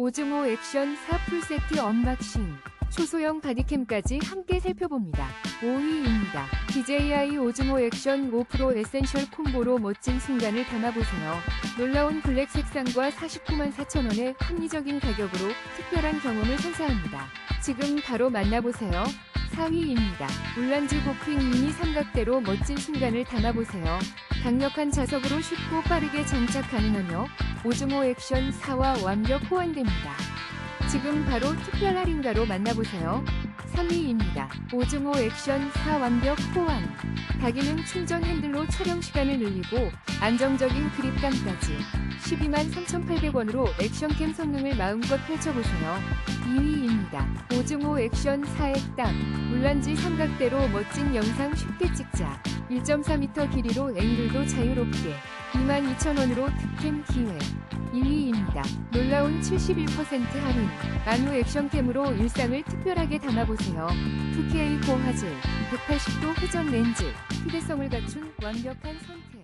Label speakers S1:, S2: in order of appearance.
S1: 오즈모 액션 4 풀세트 언박싱. 초소형 바디캠까지 함께 살펴봅니다. 5위입니다. DJI 오즈모 액션 5 프로 에센셜 콤보로 멋진 순간을 담아보세요. 놀라운 블랙 색상과 49만 4천원의 합리적인 가격으로 특별한 경험을 선사합니다. 지금 바로 만나보세요. 4위입니다. 울란지 고핑 미니 삼각대로 멋진 순간을 담아보세요. 강력한 자석으로 쉽고 빠르게 장착 가능하며 오즈모 액션 4와 완벽 호환됩니다. 지금 바로 특별 할인가로 만나보세요. 3위입니다. 오즈모 액션 4 완벽 호환. 다기능 충전 핸들로 촬영 시간을 늘리고 안정적인 그립감까지 12만 3,800원으로 액션캠 성능을 마음껏 펼쳐보세요. 2위입니다. 오즈모 액션 4의 땀. 물란지 삼각대로 멋진 영상 쉽게 찍자. 1.4m 길이로 앵글도 자유롭게 22,000원으로 득템 기회 1위입니다. 놀라운 71% 할인 나노 액션캠으로 일상을 특별하게 담아보세요. 2K 고화질 180도 회전 렌즈 휴대성을 갖춘 완벽한 선택